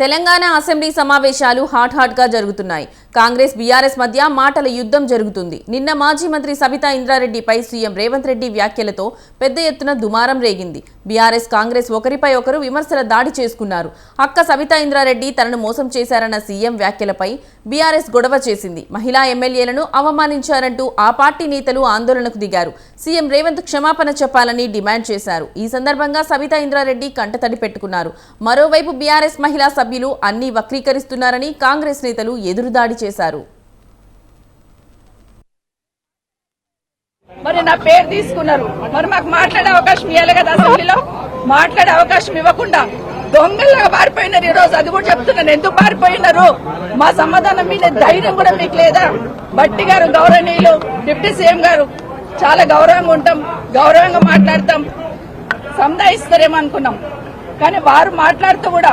Telangana assembly సమావేశాలు hot హాట్గా జరుగుతున్నాయి. కాంగ్రెస్ బీఆర్ఎస్ మధ్య మాటల యుద్ధం జరుగుతుంది. నిన్న మాజీ మంత్రి సబితా ఇంద్రారెడ్డిపై సీఎం రేవంత్ రెడ్డి వ్యాఖ్యలతో పెద్ద ఎత్తున దుమారం రేగింది. బీఆర్ఎస్ కాంగ్రెస్ ఒకరిపై ఒకరు విమర్శల దాడి చేసుకున్నారు. అక్క సబితా ఇంద్రారెడ్డి తనను మోసం చేశారన్న సీఎం వ్యాఖ్యలపై బీఆర్ఎస్ గొడవ చేసింది. మహిళా ఎమ్మెల్యేలను అవమానించారంటూ ఆ పార్టీ నేతలు ఆందోళనకు దిగారు. సీఎం రేవంత్ క్షమాపణ చెప్పాలని డిమాండ్ చేశారు. ఈ సందర్భంగా సబితా ఇంద్రారెడ్డి కంటతడి పెట్టుకున్నారు. మరోవైపు బీఆర్ఎస్ మహిళా సభ్యులు అన్ని వక్రీకరిస్తున్నారని కాంగ్రెస్ నేతలు ఎదురుదాడి చేశారు. మరి నా పేరు తీసుకున్నారు. మరి మాకు మాట్లాడే అవకాశం ఇవ్వాలి కదా అసెంబ్లీలో? మాట్లాడే అవకాశం ఇవ్వకుండా దొంగల్లాగా పారిపోయినారు ఈ రోజు అది కూడా చెప్తున్నాను. ఎందుకు పారిపోయినారు? మా సమాధానం మీద ధైర్యం కూడా మీకు లేదా? బట్టి గారు గౌరవనీయులు డిప్యూటీ సీఎం గారు చాలా గౌరవంగా ఉంటాం గౌరవంగా మాట్లాడతాం సంధాయిస్తారేమో అనుకున్నాం. కానీ వారు మాట్లాడుతూ కూడా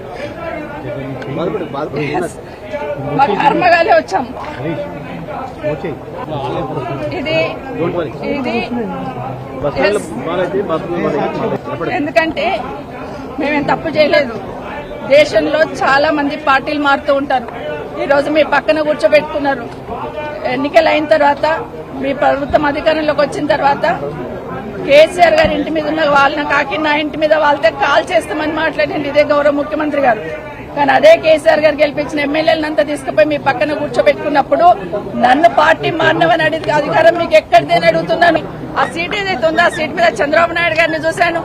మా కర్మగాలే వచ్చాం. ఇది ఇది. ఎందుకంటే మేమేం తప్పు చేయలేదు. దేశంలో చాలా మంది పార్టీలు మారుతూ ఉంటారు. ఈ రోజు మీ పక్కన కూర్చోబెట్టుకున్నారు. ఎన్నికలు అయిన తర్వాత మీ ప్రభుత్వం అధికారంలోకి వచ్చిన తర్వాత కేసీఆర్ గారి ఇంటి మీద ఉన్న వాళ్ళని కాకి నా ఇంటి మీద వాళ్ళతో కాల్ చేస్తామని మాట్లాడింది ఇదే గౌరవ ముఖ్యమంత్రి గారు. కానీ అదే కేసీఆర్ గారు గెలిపించిన ఎమ్మెల్యేలంతా తీసుకుపోయి మీ పక్కన కూర్చోబెట్టుకున్నప్పుడు నన్ను పార్టీ మారినవని అడిగి అధికారం మీకు ఎక్కడిదేని అడుగుతున్నాను ఆ సీట్ ఏదైతే ఉందో ఆ సీట్ మీద చంద్రబాబు నాయుడు గారిని చూశాను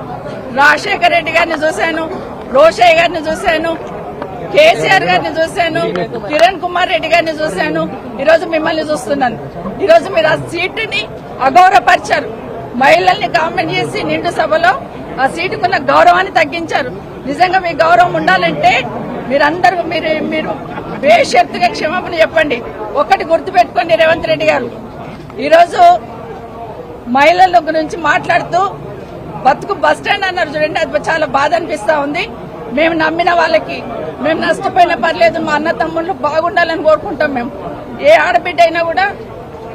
రాజశేఖర్ రెడ్డి గారిని చూశాను రోషయ్య గారిని చూశాను కేసీఆర్ గారిని చూశాను కిరణ్ కుమార్ రెడ్డి గారిని చూశాను. ఈ రోజు మిమ్మల్ని చూస్తున్నాను. ఈ రోజు మీరు ఆ సీటుని అగౌరవపరిచారు. మహిళల్ని కామెంట్ చేసి నిండు సభలో ఆ సీటుకున్న గౌరవాన్ని తగ్గించారు. నిజంగా మీ గౌరవం ఉండాలంటే మీరందరూ మీరు మీరు బేషరతుగా క్షమాపణ చెప్పండి. ఒకటి గుర్తుపెట్టుకోండి రేవంత్ రెడ్డి గారు. ఈరోజు మహిళల గురించి మాట్లాడుతూ బతుకు బస్ స్టాండ్ అన్నారు చూడండి అది చాలా బాధ అనిపిస్తా ఉంది. మేము నమ్మిన వాళ్ళకి మేము నష్టపోయినా పర్లేదు మా అన్న తమ్ముళ్ళు బాగుండాలని కోరుకుంటాం మేము. ఏ ఆడబిడ్డ అయినా కూడా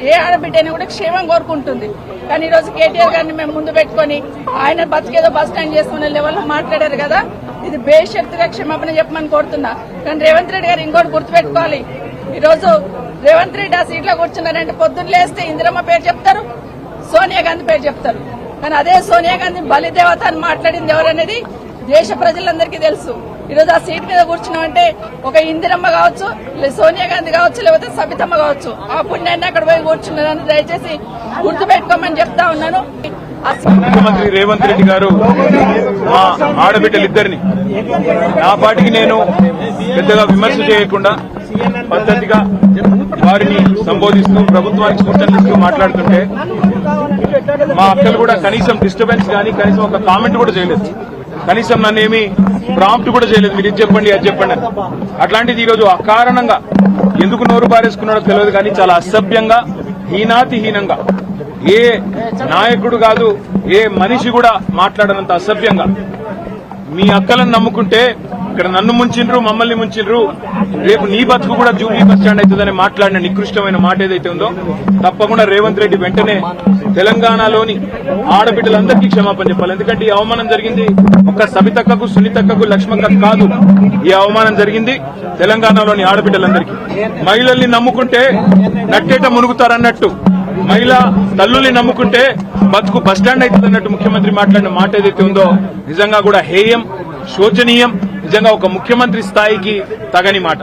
ఏ ఆడబిడ్డ కూడా క్షేమం కోరుకుంటుంది. కానీ ఈ రోజు కేటీఆర్ గారిని మేము ముందు పెట్టుకొని ఆయన బతికేదో బస్ స్టాండ్ చేసుకునే లెవెల్లో మాట్లాడారు కదా. ఇది బేషరతుగా క్షమాపణ చెప్పమని కోరుతున్నా. కానీ రేవంత్ రెడ్డి గారు ఇంకోటి గుర్తుపెట్టుకోవాలి. ఈరోజు రేవంత్ రెడ్డి ఆ సీట్లో కూర్చున్నారంటే పొద్దున్న లేస్తే ఇందిరమ్మ పేరు చెప్తారు సోనియా గాంధీ పేరు చెప్తారు. కానీ అదే సోనియా గాంధీ బలిదేవత అని మాట్లాడింది ఎవరనేది దేశ ప్రజలందరికీ తెలుసు. ఈరోజు ఆ సీట్ మీద కూర్చున్నామంటే ఒక ఇందిరమ్మ కావచ్చు సోనియా గాంధీ కావచ్చు లేకపోతే సబితమ్మ కావచ్చు. ఆ పుణ్యాన్ని అక్కడ పోయి కూర్చున్నాను దయచేసి గుర్తు పెట్టుకోమని చెప్తా ఉన్నాను. ముఖ్యమంత్రి రేవంత్ రెడ్డి గారు మా ఆడబిడ్డలిద్దరిని. నా పాటికి నేను పెద్దగా విమర్శ చేయకుండా పద్ధతిగా వారిని సంబోధిస్తూ ప్రభుత్వానికి సూచనలు మాట్లాడుతుంటే మా అక్కలు కూడా కనీసం డిస్టర్బెన్స్ కానీ కనీసం ఒక కామెంట్ కూడా చేయలేదు. కనీసం నన్ను ఏమి ప్రాంప్ట్ కూడా చేయలేదు. మీరు ఇది చెప్పండి అది చెప్పండి అట్లాంటిది ఈరోజు అకారణంగా ఎందుకు నోరు పారేసుకున్నాడో తెలియదు కానీ చాలా అసభ్యంగా హీనాతిహీనంగా ఏ నాయకుడు కాదు ఏ మనిషి కూడా మాట్లాడనంత అసభ్యంగా. మీ అక్కలను నమ్ముకుంటే ఇక్కడ నన్ను ముంచిండ్రు మమ్మల్ని ముంచిండ్రు రేపు నీ బతుకు కూడా జూబ్లీ బస్ స్టాండ్ అవుతుందని మాట్లాడిన నికృష్టమైన మాట ఏదైతే ఉందో తప్పకుండా రేవంత్ రెడ్డి వెంటనే తెలంగాణలోని ఆడబిడ్డలందరికీ క్షమాపణ చెప్పాలి. ఎందుకంటే ఈ అవమానం జరిగింది ఒక సబితక్కకు సునీతక్కకు లక్ష్మక్క కాదు. ఈ అవమానం జరిగింది తెలంగాణలోని ఆడబిడ్డలందరికీ. మహిళల్ని నమ్ముకుంటే నట్టేట మునుగుతారన్నట్టు. మహిళా తల్లుల్ని నమ్ముకుంటే బతుకు బస్టాండ్ అవుతుంది అన్నట్టు ముఖ్యమంత్రి మాట్లాడిన మాట ఏదైతే ఉందో నిజంగా కూడా హేయం శోచనీయం. నిజంగా ఒక ముఖ్యమంత్రి స్థాయికి తగని మాట.